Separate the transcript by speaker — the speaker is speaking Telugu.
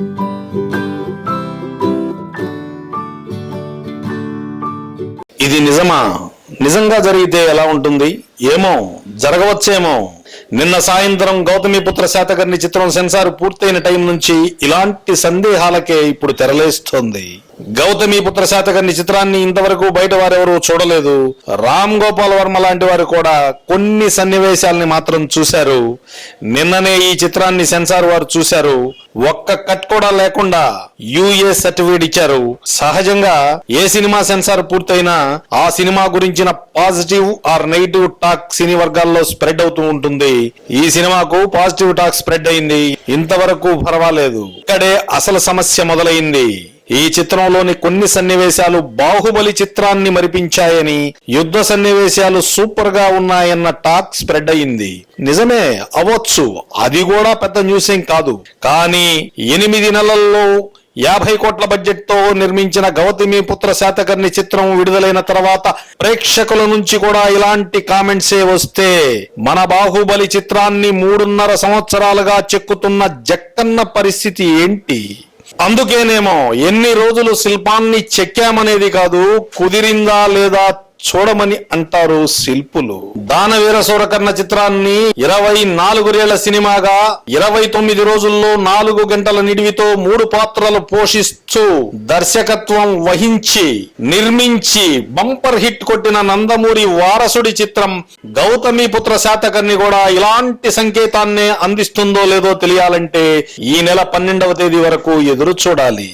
Speaker 1: ఇది నిజమా? నిజంగా జరిగితే ఎలా ఉంటుంది? ఏమో? జరగవచ్చేమో? నిన్న సాయంత్రం గౌతమిపుత్ర శాతకర్ణి చిత్రం సెన్సార్ పూర్తయిన టైం నుంచి ఇలాంటి సందేహాలకే ఇప్పుడు తెరలేస్తోంది. గౌతమిపుత్ర శాతకర్ణి చిత్రాన్ని ఇంతవరకు బయట వారెవరూ చూడలేదు. రామ్ గోపాల్ వర్మ లాంటి వారు కూడా కొన్ని సన్నివేశాల్ని మాత్రం చూశారు. నిన్ననే ఈ చిత్రాన్ని సెన్సార్ వారు చూశారు. ఒక్క కట్ కూడా లేకుండా యుఏ సర్టిఫికేట్ ఇచ్చారు. సహజంగా ఏ సినిమా సెన్సార్ పూర్తయినా ఆ సినిమా గురించిన పాజిటివ్ ఆర్ నెగిటివ్ టాక్ సినీ వర్గాల్లో స్ప్రెడ్ అవుతూ ఉంటుంది. ఈ సినిమాకు పాజిటివ్ టాక్ స్ప్రెడ్ అయింది. ఇంతవరకు పర్వాలేదు. ఇక్కడే అసలు సమస్య మొదలైంది. ఈ చిత్రంలోని కొన్ని సన్నివేశాలు బాహుబలి చిత్రాన్ని మరిపించాయని యుద్ధ సన్నివేశాలు సూపర్గా ఉన్నాయన్న టాక్ స్ప్రెడ్ అయింది. నిజమే అవ్వచ్చు. అది కూడా పెద్ద న్యూస్ ఏం కాదు. కానీ ఎనిమిది నెలల్లో యాభై కోట్ల బడ్జెట్తో నిర్మించిన గౌతమి పుత్ర శాతకర్ణి చిత్రం విడుదలైన తర్వాత ప్రేక్షకుల నుంచి కూడా ఇలాంటి కామెంట్సే వస్తే మన బాహుబలి చిత్రాన్ని మూడున్నర సంవత్సరాలుగా చెక్కుతున్న జక్కన్న పరిస్థితి ఏంటి? అందుకేనేమో ఎన్ని రోజులు శిల్పాన్ని చెక్కామనేది కాదు కుదిరిందా లేదా చూడమని అంటారు శిల్పులు. దానవీర సూరకర్ణ చిత్రాన్ని ఇరవై నాలుగురేళ్ళ సినిమాగా ఇరవై తొమ్మిది రోజుల్లో నాలుగు గంటల నిడివితో మూడు పాత్రలు పోషిస్తూ దర్శకత్వం వహించి నిర్మించి బంపర్ హిట్ కొట్టిన నందమూరి వారసుడి చిత్రం గౌతమి పుత్ర శాతకర్ణి కూడా ఇలాంటి సంకేతాన్నే అందిస్తుందో లేదో తెలియాలంటే ఈ నెల పన్నెండవ తేదీ వరకు ఎదురు చూడాలి.